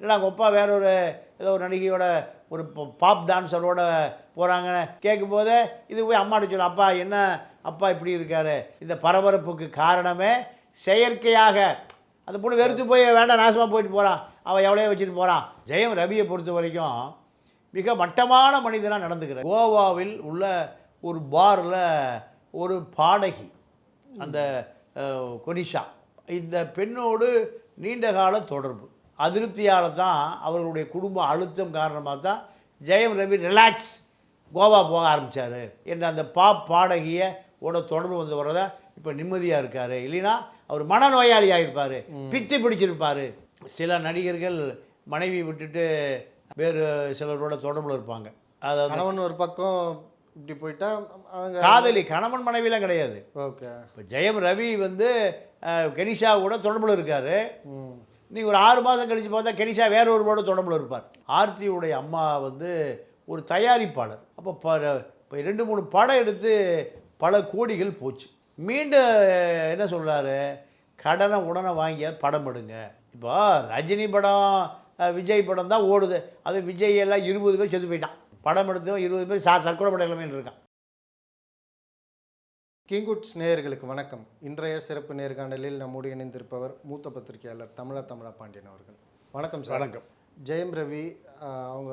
இல்லை அவங்க அப்பா வேற ஒரு ஏதோ ஒரு நடிகையோட ஒரு பாப் டான்ஸரோட போகிறாங்கன்னு கேட்கும்போது இது போய் அம்மாட்ட சொல்லு அப்பா என்ன? அப்பா இப்படி இருக்காரு. இந்த பரபரப்புக்கு காரணமே செயற்கையாக. அந்த பொண்ணு வெறுத்து போய் வேண்டாம் நாசமாக போயிட்டு போகிறான் அவன் எவ்வளோ வச்சுட்டு போகிறான் ஜெயம் ரவியை பொறுத்த வரைக்கும் மிக மட்டமான மனிதனாக நடந்துக்கிறார். கோவாவில் உள்ள ஒரு பாரில் ஒரு பாடகி அந்த கொனிஷா. இந்த பெண்ணோடு நீண்ட கால தொடர்பு. அதிருப்தியால் தான் அவர்களுடைய குடும்ப அழுத்தம் காரணமாக தான் ஜெயம் ரவி ரிலாக்ஸ் கோவா போக ஆரம்பித்தார் என்ற அந்த பாப் பாடகியை ஓட தொடர்பு வந்து வரத இப்போ நிம்மதியாக இருக்கார். இல்லைன்னா அவர் மனநோயாளியாக இருப்பார் பிச்சு பிடிச்சிருப்பார். சில நடிகர்கள் மனைவி விட்டுட்டு வேறு சிலரோட தொடர்பில் இருப்பாங்க. அதாவது கணவன் ஒரு பக்கம் இப்படி போயிட்டா காதலி கணவன் மனைவிலாம் கிடையாது. ஓகே. இப்போ ஜெயம் ரவி வந்து கெனிஷா கூட தொடர்பில் இருக்கார். நீங்கள் ஒரு ஆறு மாதம் கழித்து பார்த்தா கெனிஷா வேற ஒருவரோட தொடர்பில் இருப்பார். ஆர்த்தியுடைய அம்மா வந்து ஒரு தயாரிப்பாளர். அப்போ ப இப்போ ரெண்டு மூணு படம் எடுத்து பல கோடிகள் போச்சு. மீண்டும் என்ன சொல்கிறாரு கடனை உடனே வாங்கிய படம் எடுங்க. இப்போ ரஜினி படம் விஜய் படம் தான் ஓடுது. அது விஜய் எல்லாம் இருபது பேர் செத்து போயிட்டான். படம் எடுத்தவன் இருபது பேர் சா தற்கொலை படம் எல்லாமே இருக்கான். கிங்குட்ஸ் நேயர்களுக்கு வணக்கம். இன்றைய சிறப்பு நேர்காணலில் நம்முடைய இணைந்திருப்பவர் மூத்த பத்திரிகையாளர் தமிழா தமிழா பாண்டியன் அவர்கள். வணக்கம் சார். வணக்கம். ஜெயம் ரவி அவங்க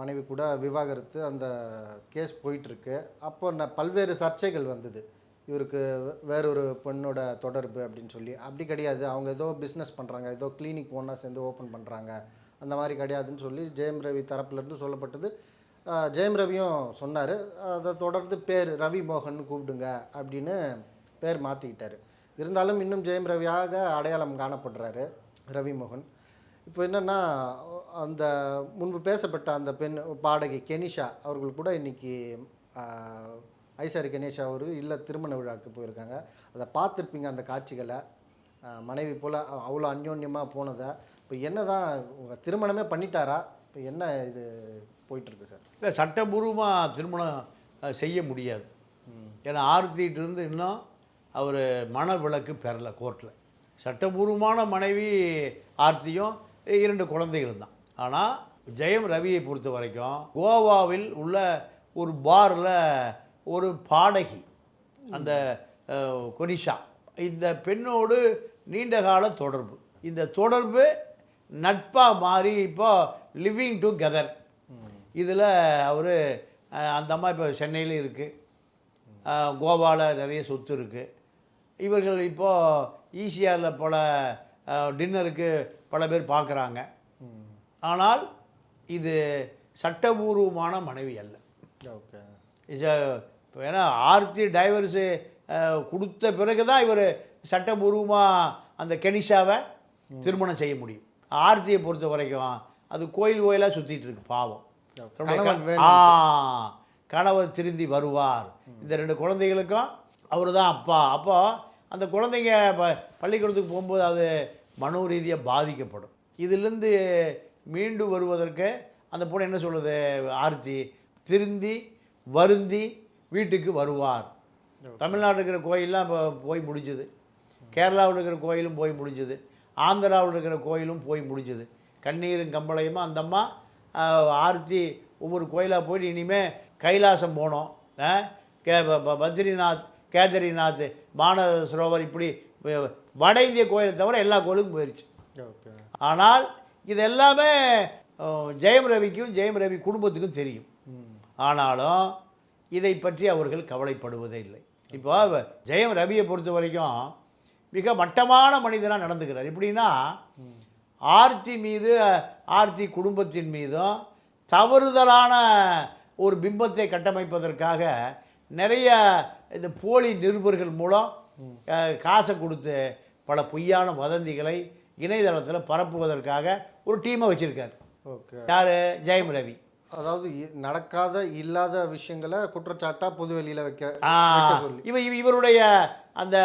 மனைவி கூட விவாகரத்து அந்த கேஸ் போயிட்டுருக்கு. அப்போ ந பல்வேறு சர்ச்சைகள் வந்தது. இவருக்கு வேறொரு பெண்ணோட தொடர்பு அப்படின்னு சொல்லி. அப்படி கிடையாது. அவங்க ஏதோ பிஸ்னஸ் பண்ணுறாங்க ஏதோ கிளினிக் ஒன்றா சேர்ந்து ஓப்பன் பண்ணுறாங்க அந்த மாதிரி கிடையாதுன்னு சொல்லி ஜெயம் ரவி தரப்புலேருந்து சொல்லப்பட்டது. ஜெயம் ரவியும் சொன்னார். அதை தொடர்ந்து பேர் ரவி மோகன் கூப்பிடுங்க அப்படின்னு பேர் மாற்றிக்கிட்டார் இருந்தாலும் இன்னும் ஜெயம் ரவியாக அடையாளம் காணப்படுறாரு ரவி மோகன் இப்போ என்னென்னா அந்த முன்பு பேசப்பட்ட அந்த பெண் பாடகி கெனிஷா அவர்கள் கூட இன்றைக்கி ஐசாரி கணேஷா அவர் இல்லை திருமண விழாவுக்கு போயிருக்காங்க. அதை பார்த்துருப்பீங்க அந்த காட்சிகளை. மனைவி போல் அவ்வளோ அந்யோன்யமாக போனதை. இப்போ என்ன தான் உங்கள் திருமணமே பண்ணிட்டாரா? இப்போ என்ன இது போயிட்டுருக்கு சார்? இல்லை சட்டபூர்வமாக திருமணம் செய்ய முடியாது. ஏன்னா ஆர்த்திட்டு இருந்து இன்னும் அவர் மன விலக்கு பெறல கோர்ட்டில் சட்டபூர்வமான மனைவி ஆர்த்தியும் இரண்டு குழந்தைகளும் தான். ஆனால் ஜெயம் ரவியை பொறுத்த வரைக்கும் கோவாவில் உள்ள ஒரு பாரில் ஒரு பாடகி அந்த கொனிஷா இந்த பெண்ணோடு நீண்ட கால தொடர்பு. இந்த தொடர்பு நட்பாக மாறி இப்போ லிவிங் டுகெதர் இதில் அவர் அந்த அம்மா இப்போ சென்னையிலும் இருக்குது கோவாவில் நிறைய சொத்து இருக்குது இவர்கள் இப்போது ஈசிஆரில் பல டின்னருக்கு பல பேர் பார்க்குறாங்க ஆனால் இது சட்டபூர்வமான மனைவி அல்ல. ஓகே. இது இப்போ ஏன்னா ஆர்த்தி டைவர்ஸு கொடுத்த பிறகு தான் இவர் சட்டபூர்வமாக அந்த கெனிஷாவை திருமணம் செய்ய முடியும். ஆர்த்தியை பொறுத்த வரைக்கும் அது கோயில் கோயிலாக சுற்றிட்டு இருக்கு பாவம். ஆ கணவர் திருந்தி வருவார். இந்த ரெண்டு குழந்தைகளுக்கும் அவர் தான் அப்பா. அப்போ அந்த குழந்தைங்க ப பள்ளிக்கூடத்துக்கு போகும்போது அது மனோ ரீதியாக பாதிக்கப்படும். இதிலிருந்து மீண்டு வருவதற்கு அந்த பொண்ணு என்ன சொல்லுது ஆர்த்தி? திருந்தி வருந்தி வீட்டுக்கு வருவார். தமிழ்நாட்டில் இருக்கிற கோயிலெலாம் இப்போ போய் முடிஞ்சுது. கேரளாவில் இருக்கிற கோயிலும் போய் முடிஞ்சுது. ஆந்திராவில் இருக்கிற கோயிலும் போய் முடிஞ்சுது. கண்ணீரும் கம்பளையுமா? அந்த அம்மா ஆர்த்தி ஒவ்வொரு கோயிலாக போயிட்டு இனிமேல் கைலாசம் போனோம்? கே பத்ரிநாத் கேதரிநாத் மானவ சரோவர் இப்படி வட இந்திய கோயிலை தவிர எல்லா கோயிலுக்கும் போயிடுச்சு ஓகே. ஆனால் இது எல்லாமே ஜெயம் ரவிக்கும் ஜெயம் ரவி குடும்பத்துக்கும் தெரியும். ஆனாலும் இதை பற்றி அவர்கள் கவலைப்படுவதே இல்லை. இப்போ ஜெயம் ரவியை பொறுத்த வரைக்கும் மிக மட்டமான மனிதனாக நடந்துக்கிறார். எப்படின்னா ஆர்த்தி மீது ஆர்த்தி குடும்பத்தின் மீதும் தவறுதலான ஒரு பிம்பத்தை கட்டமைப்பதற்காக நிறைய இந்த போலி நிருபர்கள் மூலம் காசை கொடுத்து பல பொய்யான வதந்திகளை இணையதளத்தில் பரப்புவதற்காக ஒரு டீமை வச்சுருக்கார். ஓகே. யார்? ஜெயம் ரவி. அதாவது நடக்காத இல்லாத விஷயங்களை குற்றச்சாட்டா பொது வெளியில வைக்க இவ இவ- இவருடைய அந்த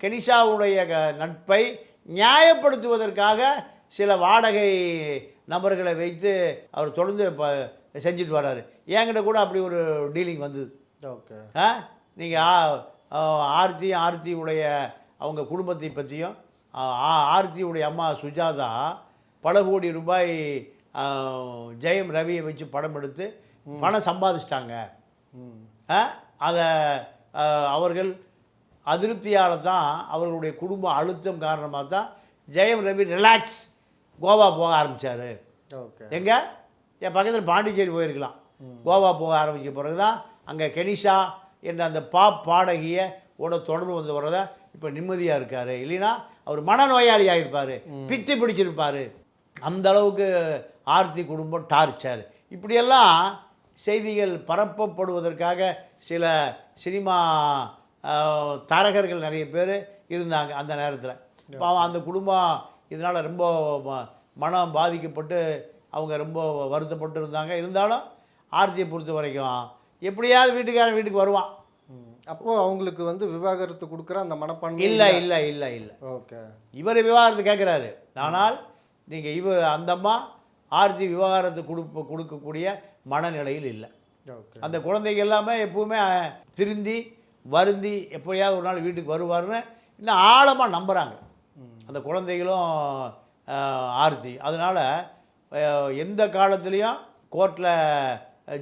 கெனிஷாவுடைய நட்பை நியாயப்படுத்துவதற்காக சில வாடகை நபர்களை வைத்து அவர் தொடர்ந்து ப செஞ்சுட்டு வர்றாரு என்கிட்ட கூட அப்படி ஒரு டீலிங் வந்தது. ஓகே. ஆ? நீங்கள் ஆர்த்தி ஆர்த்தியுடைய அவங்க குடும்பத்தை பற்றியும் ஆர்த்தியுடைய அம்மா சுஜாதா பல கோடி ரூபாய் ஜெயம் ரவியை வச்சு படம் எடுத்து பணம் சம்பாதிச்சிட்டாங்க. அதை அவர்கள் அதிருப்தியால் தான் அவர்களுடைய குடும்ப அழுத்தம் காரணமாக தான் ஜெயம் ரவி ரிலாக்ஸ் கோவா போக ஆரம்பித்தார் எங்கே? என் பக்கத்தில் பாண்டிச்சேரி போயிருக்கலாம். கோவா போக ஆரம்பிச்ச பிறகு தான் அங்கே கெனிஷா என்ற அந்த பாப் பாடகியை ஓட தொடர்பு வந்து வரத இப்போ நிம்மதியாக இருக்கார். இல்லைன்னா அவர் மனநோயாளியாக இருப்பார் பிச்சு பிடிச்சிருப்பார். அந்த அளவுக்கு ஆர்த்தி குடும்பம் டார்ச்சர். இப்படியெல்லாம் செய்திகள் பரப்பப்படுவதற்காக சில சினிமா தாரகர்கள் நிறைய பேர் இருந்தாங்க அந்த நேரத்தில். பாவம் அந்த குடும்பம் இதனால் ரொம்ப ம- மனம் பாதிக்கப்பட்டு அவங்க ரொம்ப வருத்தப்பட்டு இருந்தாங்க இருந்தாலும் ஆர்த்தியை பொறுத்த வரைக்கும் எப்படியாவது வீட்டுக்காரன் வீட்டுக்கு வருவான். அப்போ அவங்களுக்கு வந்து விவாகரத்து கொடுக்குற அந்த மனப்பான்மை இல்லை இல்லை? இல்லை இல்லை ஓகே. இவர் விவாகரத்து கேட்குறாரு ஆனால் நீங்கள் இவர் அந்த அம்மா ஆர்த்தி விவாகரத்து கொடுப்ப கொடுக்கக்கூடிய மனநிலையில் இல்லை. ஓகே. அந்த குழந்தைங்க எல்லாமே எப்பவுமே திருந்தி வருந்தி எப்போயாவது ஒரு நாள் வீட்டுக்கு வருவார்னு இன்னும் ஆழமாக நம்புகிறாங்க அந்த குழந்தைகளும் ஆர்த்தி அதனால் எந்த காலத்துலேயும் கோர்ட்டில்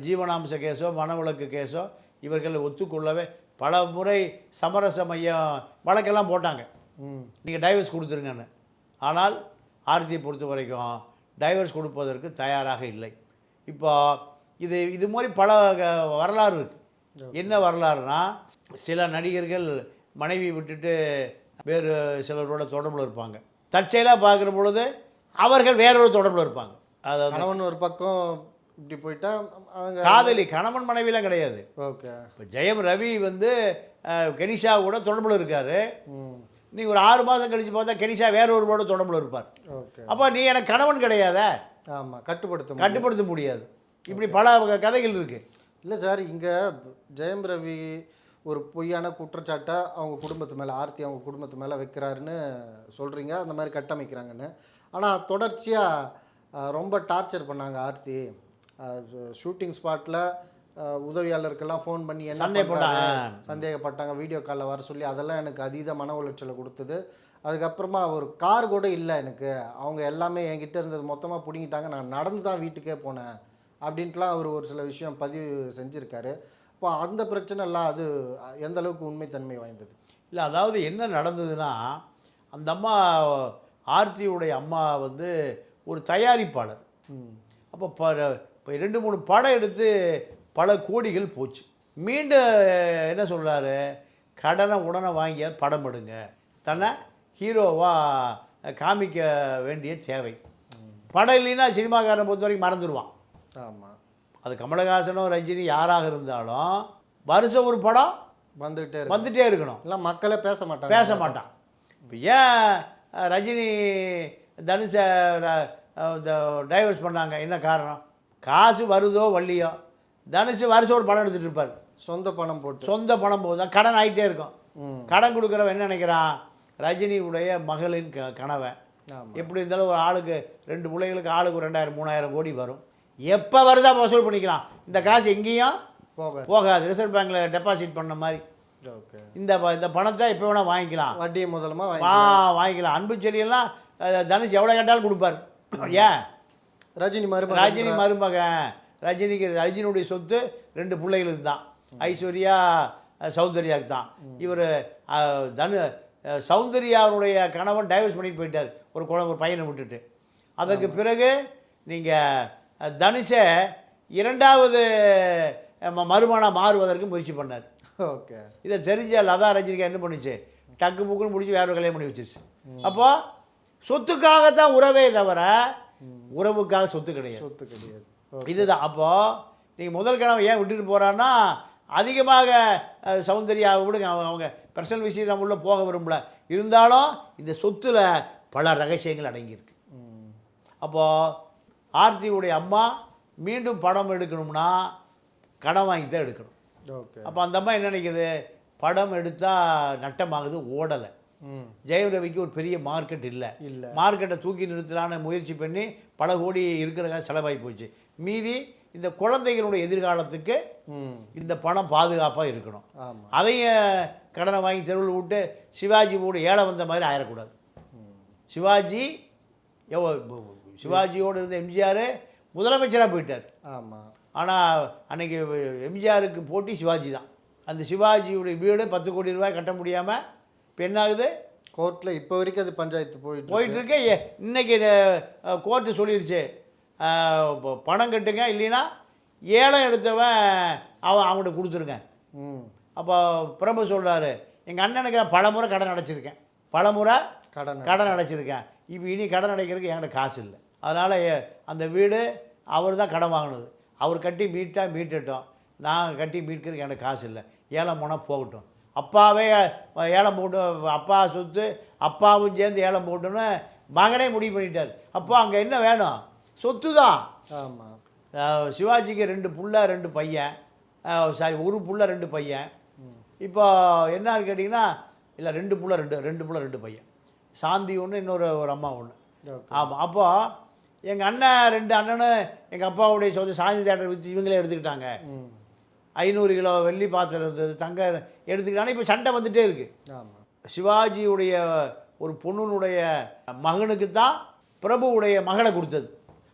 ஜீவனாம்ச கேஸோ மனவிலக்கு கேஸோ இவர்கள் ஒத்துக்கொள்ளவே பல முறை சமரச மையம் வழக்கெல்லாம் போட்டாங்க. நீங்கள் டைவர்ஸ் கொடுத்துருங்கன்னு. ஆனால் ஆர்த்தியை பொறுத்த வரைக்கும் டைவர்ஸ் கொடுப்பதற்கு தயாராக இல்லை. இப்போ இது இது மாதிரி பல வரலாறு இருக்குது என்ன வரலாறுனா சில நடிகர்கள் மனைவி விட்டுட்டு வேறு சிலரோட தொடர்பில் இருப்பாங்க. தற்செயலாக பார்க்குற பொழுது அவர்கள் வேறொரு தொடர்பில் இருப்பாங்க. அதாவது கணவன் ஒரு பக்கம் இப்படி போயிட்டா அவங்க காதலி கணவன் மனைவிலாம் கிடையாது. ஓகே. இப்போ ஜெயம் ரவி வந்து கெனிஷா கூட தொடர்பில் இருக்கார். நீங்கள் ஒரு ஆறு மாதம் கழித்து பார்த்தா கெனிஷா வேற ஒருவரோட தொடர்பில் இருப்பார். ஓகே. அப்போ நீ எனக்கு கணவன் கிடையாதா? ஆமாம் கட்டுப்படுத்த. கட்டுப்படுத்த முடியாது. இப்படி பல கதைகள் இருக்குது இல்லை சார் இங்கே ஜெயம் ரவி ஒரு பொய்யான குற்றச்சாட்டை அவங்க குடும்பத்து மேலே ஆர்த்தி அவங்க குடும்பத்து மேலே வைக்கிறாருன்னு சொல்கிறீங்க அந்த மாதிரி கட்டமைக்கிறாங்கன்னு. ஆனால் தொடர்ச்சியாக ரொம்ப டார்ச்சர் பண்ணாங்க ஆர்த்தி. ஷூட்டிங் ஸ்பாட்டில் உதவியாளருக்கெல்லாம் ஃபோன் பண்ணி என்ன சந்தேகப்பட்டாங்க. சந்தேகப்பட்டாங்க. வீடியோ காலில் வர சொல்லி அதெல்லாம் எனக்கு அதீத மன உளைச்சலை கொடுத்தது. அதுக்கப்புறமா ஒரு கார் கூட இல்லை எனக்கு. அவங்க எல்லாமே என்கிட்ட இருந்தது மொத்தமாக பிடுங்கிட்டாங்க. நான் நடந்து தான் வீட்டுக்கே போனேன். அப்படின்ட்டுலாம் அவர் ஒரு சில விஷயம் பதிவு செஞ்சுருக்காரு. இப்போ அந்த பிரச்சனைலாம் அது எந்த அளவுக்கு உண்மைத்தன்மை வாய்ந்தது? இல்லை அதாவது என்ன நடந்ததுன்னா அந்த அம்மா ஆர்த்தியுடைய அம்மா வந்து ஒரு தயாரிப்பாளர். அப்போ ப இப்போ ரெண்டு மூணு படம் எடுத்து பல கோடிகள் போச்சு. மீண்டும் என்ன சொல்கிறாரு கடனை உடனே வாங்கிய படம் எடுங்க. தன்னை ஹீரோவாக காமிக்க வேண்டிய தேவை. படம் இல்லைன்னா சினிமாக்காரனை பொறுத்த வரைக்கும் மறந்துடுவான் ஆமாம் அது கமலஹாசனோ ரஜினி யாராக இருந்தாலும் வருஷம் ஒரு படம் வந்துகிட்டே வந்துட்டே இருக்கணும். எல்லாம் மக்களே பேச மாட்டாங்க. பேச மாட்டான். இப்போ ஏன் ரஜினி தனுஷை டைவர்ஸ் பண்ணாங்க? என்ன காரணம்? காசு வருதோ வள்ளியோ? தனுஷ் வருஷம் ஒரு படம் எடுத்துகிட்டு இருப்பார். சொந்த பணம் போட்டு. சொந்த பணம் போது தான் கடன் ஆகிட்டே இருக்கும். கடன் கொடுக்குறவன் என்ன நினைக்கிறான்? ரஜினியுடைய மகளின் க கணவன் எப்படி இருந்தாலும் ஒரு ஆளுக்கு ரெண்டு பிள்ளைகளுக்கு ஆளுக்கு ரெண்டாயிரம் மூணாயிரம் கோடி வரும். எப்போ வருதா வசூல் பண்ணிக்கலாம். இந்த காசு எங்கேயும் போக போகாது. ரிசர்வ் பேங்க்கில் டெபாசிட் பண்ண மாதிரி. ஓகே. இந்த இந்த பணத்தை எப்போ வேணால் வாங்கிக்கலாம். வட்டி முதலமா வா வாங்கி வாங்கிக்கலாம். அன்பு செடியெல்லாம் தனுஷ் எவ்வளோ கேட்டாலும் கொடுப்பார். ஏன்? ரஜினி மருமகன் ரஜினி மருமகன். ரஜினிக்கு ரஜினியுடைய சொத்து ரெண்டு பிள்ளைகளுக்கு தான். ஐஸ்வர்யா சௌந்தர்யாவுக்கு தான். இவர் தனு சௌந்தர்யாவுடைய கணவன் டைவர்ஸ் பண்ணிட்டு போயிட்டார். ஒரு குழந்தை ஒரு பையனை விட்டுட்டு. அதற்கு பிறகு நீங்கள் தனுஷை இரண்டாவது மருமகனாக மாறுவதற்கு முயற்சி பண்ணார். ஓகே. இதை தெரிஞ்ச லதா ரஜினிகா என்ன பண்ணுச்சு? டக்கு புக்குன்னு முடிச்சு வேற கல்யாணம் பண்ணி வச்சிருச்சு. அப்போ சொத்துக்காகத்தான் உறவே தவிர உறவுக்காக சொத்து கிடையாது. சொத்து கிடையாது. இதுதான். அப்போ நீங்கள் முதல் கனவை ஏன் விட்டுட்டு போறான்னா அதிகமாக அஹ், சௌந்தர்யாவை விடுங்க. அவங்க அவங்க பர்சனல் விஷயம் நம்ம உள்ள போக விரும்பல. இருந்தாலும் இந்த சொத்துல பல ரகசியங்கள் அடங்கியிருக்கு. அப்போது ஆர்த்தியுடைய அம்மா மீண்டும் படம் எடுக்கணும்னா கடன் வாங்கி தான் எடுக்கணும். ஓகே. அப்போ அந்த அம்மா என்ன நினைக்குது? படம் எடுத்தால் நட்டமாகுது ஓடலை. ஜெயம் ரவிக்கு ஒரு பெரிய மார்க்கெட் இல்லை. இல்லை. மார்க்கெட்டை தூக்கி நிறுத்தலான்னு முயற்சி பண்ணி பல கோடி இருக்கிறக்காக செலவாகி போச்சு. மீதி இந்த குழந்தைகளுடைய எதிர்காலத்துக்கு இந்த பணம் பாதுகாப்பாக இருக்கணும். அதையும் கடனை வாங்கி தெருவில் விட்டு சிவாஜி கூட ஏழை வந்த மாதிரி ஆயிடக்கூடாது சிவாஜி எவ்வளோ சிவாஜியோடு இருந்த எம்ஜிஆர் முதலமைச்சராக போயிட்டார். ஆமாம் ஆனால் அன்னைக்கு எம்ஜிஆருக்கு போட்டி சிவாஜி தான். அந்த சிவாஜியுடைய வீடு பத்து கோடி ரூபாய் கட்ட முடியாமல் இப்போ என்ன ஆகுது? கோர்ட்டில் இப்போ வரைக்கும் அது பஞ்சாயத்து போயிட்டு போயிட்டு இருக்க. எ- இன்னைக்கு கோர்ட்டு ப- பணம் கட்டுங்க இல்லைன்னா ஏலம் எடுத்தவன் அவன் அவங்கள்ட்ட கொடுத்துருங்க. அப்போ பிரபு சொல்கிறாரு எங்கள் அண்ணனுக்கு நான் பலமுறை கடன் அடைச்சிருக்கேன். பலமுறை கடன் கடன் அடைச்சிருக்கேன். இப்போ இனி கடன் அடைக்கிறதுக்கு என்கிட்ட காசு இல்லை அதனால் அந்த வீடு அவர் தான் கடன் வாங்கினது. அவர் கட்டி மீட்டா மீட்டுட்டோம். நான் கட்டி மீட்கிறதுக்கு என்கிட்ட காசு இல்லை ஏலம் போனால் போகட்டும். அப்பாவே ஏலம் போட்டு அப்பா சொத்து அப்பாவும் சேர்ந்து ஏலம் போட்டுன்னு மகனே முடிவு பண்ணிட்டார். அப்போ அங்கே என்ன வேணும்? சொத்து தான். ஆமாம் சிவாஜிக்கு ரெண்டு புள்ள ரெண்டு பையன். சாரி ஒரு புள்ள ரெண்டு பையன். இப்போ என்னன்னு கேட்டிங்கன்னா இல்லை ரெண்டு புள்ள ரெண்டு ரெண்டு புள்ள ரெண்டு பையன். சாந்தி ஒன்று இன்னொரு ஒரு அம்மா ஒன்று ஆமாம் அப்போ எங்கள் அண்ணன் ரெண்டு அண்ணனும் எங்கள் அப்பாவுடைய சொந்த சாந்தி தேட்டர் விற்று இவங்களே எடுத்துக்கிட்டாங்க. ஐநூறு கிலோ வெள்ளி பாத்திரம் இருந்தது தங்க எடுத்துக்கிட்டாங்க. இப்போ சண்டை வந்துட்டே இருக்குது சிவாஜியுடைய ஒரு பொண்ணுனுடைய மகனுக்கு தான் பிரபுவுடைய மகளை கொடுத்தது.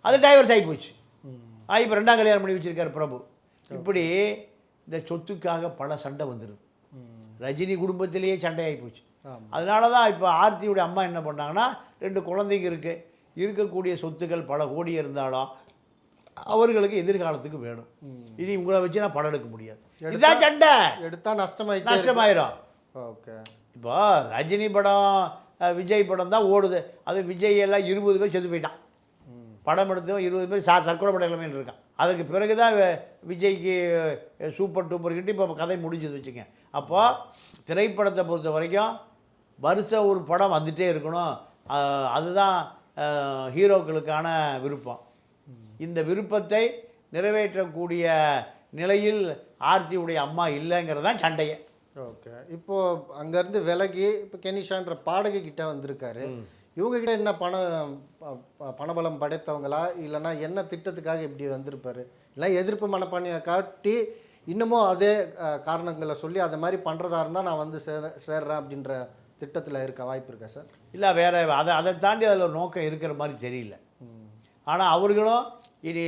அது டைவர்ஸ் ஆகி போச்சு. ம். ஆ இப்போ ரெண்டாம் கல்யாணம் பண்ணி வச்சிருக்காரு பிரபு. இப்படி இந்த சொத்துக்காக பல சண்டை வந்துடுது ரஜினி குடும்பத்திலேயே சண்டையாகி போச்சு. அதனால தான் இப்போ ஆர்த்தியுடைய அம்மா என்ன பண்ணாங்கன்னா ரெண்டு குழந்தைங்க இருக்குது இருக்கக்கூடிய சொத்துக்கள் பல கோடி இருந்தாலும் அவர்களுக்கு எதிர்காலத்துக்கு வேணும். இனி உங்களை வச்சு நான் படம் எடுக்க முடியாது. இதுதான் சண்டை. எடுத்தால் நஷ்டமாயிட்டே நஷ்டமாயிரும். ஓகே. இப்போ ரஜினி படம் விஜய் படம் தான் ஓடுது. அது விஜய் எல்லாம் இருபது பேர் செத்து போயிட்டான். படம் எடுத்தவன் இருபது பேர் சா தற்கொலை பட நிலைமையில் இருக்கான். அதுக்கு பிறகு தான் விஜய்க்கு சூப்பர் டூப்பர் கிட்ட இப்போ கதை முடிஞ்சது வச்சுங்க அப்போ திரைப்படத்தை பொறுத்த வரைக்கும் வருஷம் ஒரு படம் வந்துட்டே இருக்கணும். அதுதான் ஹீரோக்களுக்கான விருப்பம். இந்த விருப்பத்தை நிறைவேற்றக்கூடிய நிலையில் ஆர்த்தியுடைய அம்மா இல்லைங்கிறது தான் சண்டையே. ஓகே. இப்போ அங்கேருந்து விலகி இப்போ கெனிஷான்ற பாடகி கிட்ட வந்திருக்காரு. இவங்க கிட்ட என்ன பணம் பணபலம் படைத்தவங்களா? இல்லைன்னா என்ன திட்டத்துக்காக இப்படி வந்திருப்பாரு? இல்லை எதிர்ப்பு மனப்பான்மையை காட்டி இன்னமும் அதே காரணங்களை சொல்லி அதை மாதிரி பண்ணுறதா இருந்தால் நான் வந்து சேர சேர்றேன் அப்படின்ற திட்டத்தில் இருக்க வாய்ப்பு இருக்கா சார்? இல்லை வேற அதை அதை தாண்டி அதில் ஒரு நோக்கம் இருக்கிற மாதிரி தெரியல. ஆனால் அவர்களும் இனி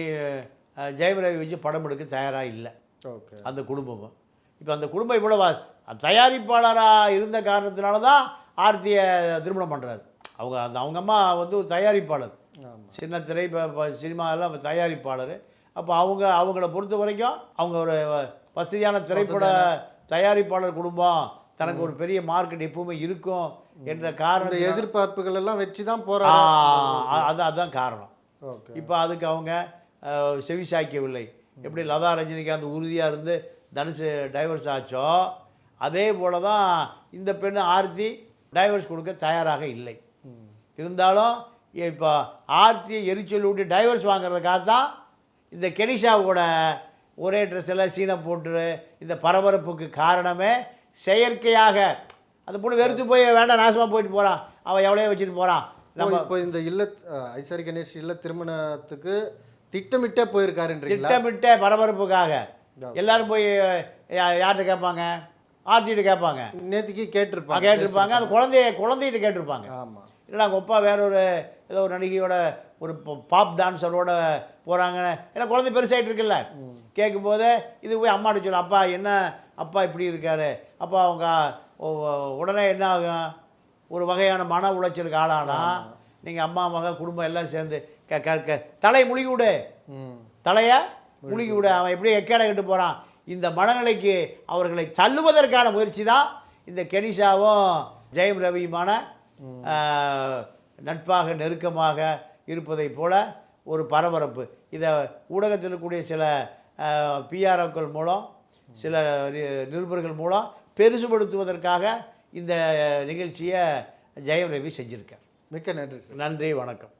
ஜெயம் ரவி வச்சு படம் எடுக்க தயாராக இல்லை. ஓகே. அந்த குடும்பமும். இப்போ அந்த குடும்பம் இவ்வளோ தயாரிப்பாளராக இருந்த காரணத்தினால தான் ஆர்த்தியை திருமணம் பண்ணுறாரு அவங்க அந்த அவங்க அம்மா வந்து ஒரு தயாரிப்பாளர். சின்ன திரை ப- ப- சினிமாலாம் தயாரிப்பாளர். அப்போ அவங்க அவங்கள பொறுத்த வரைக்கும் அவங்க ஒரு வசதியான திரைப்பட தயாரிப்பாளர் குடும்பம். தனக்கு ஒரு பெரிய மார்க்கெட் எப்பவுமே இருக்கும் என்ற காரணம் எதிர்பார்ப்புகள் எல்லாம் வச்சு தான் போகிறாங்க அது அதுதான் காரணம். இப்போ அதுக்கு அவங்க செவி சாய்க்கவில்லை. எப்படி லதா ரஜினிகாந்த் உறுதியாக இருந்து தனுஷு டைவர்ஸ் ஆச்சோ அதே போல தான் இந்த பெண்ணு ஆர்த்தி டைவர்ஸ் கொடுக்க தயாராக இல்லை. இருந்தாலும் இப்போ ஆர்த்தியை எரிச்சல் விட்டு டைவர்ஸ் வாங்குறதுக்காக தான் இந்த கெனிஷாவோட ஒரே ட்ரெஸ்ஸில் சீனை போட்டு இந்த பரபரப்புக்கு காரணமே செயற்கையாக. அந்த பொண்ணு வெறுத்து போய் வேண்டாம் நாசமாக போயிட்டு போகிறான் அவன் எவ்வளோ வச்சுட்டு போகிறான் நம்ம இப்போ இந்த இல்ல ஐஸ்வரி கணேஷ் இல்ல திருமணத்துக்கு திட்டமிட்டே போயிருக்காருன்றீங்களா? திட்டமிட்ட பரபரப்புக்காக. எல்லாரும் போய் யார்கிட்ட கேட்பாங்க? ஆர்த்திகிட்ட கேட்பாங்க. நேத்திக்கு கேட்டிருப்பாங்க. கேட்டிருப்பாங்க. அந்த குழந்தைய குழந்தைகிட்ட கேட்டிருப்பாங்க. ஆமா. இல்லை அவங்க அப்பா வேற ஒரு ஏதோ ஒரு நடிகையோட ஒரு பாப் டான்ஸரோட போகிறாங்க ஏன்னா குழந்தை பெருசாகிட்டு இருக்குல்ல. கேட்கும்போது இது போய் அம்மாட்ட சொல்லு அப்பா என்ன? அப்பா இப்படி இருக்காரு. அப்பா அவங்க உடனே என்ன ஆகும்? ஒரு வகையான மன உளைச்சலுக்கு ஆளானா? நீங்கள் அம்மா மகன் குடும்பம் எல்லாம் சேர்ந்து க க க தலை முழுகி விடு தலையை முழுகி விட அவன் எப்படி எக்கேட கட்டு போகிறான் இந்த மனநிலைக்கு அவர்களை தள்ளுவதற்கான முயற்சி தான் இந்த கெனிஷாவும் ஜெயம் ரவியுமான நட்பாக நெருக்கமாக இருப்பதைப் போல ஒரு பரபரப்பு. இதை ஊடகத்தில் இருக்கக்கூடிய சில பிஆர்ஓக்கள் மூலம் சில நிருபர்கள் மூலம் பெருசுபடுத்துவதற்காக இந்த நிகழ்ச்சியை ஜெயம் ரவி செஞ்சுருக்கார். மிக்க நன்றி நன்றி வணக்கம்.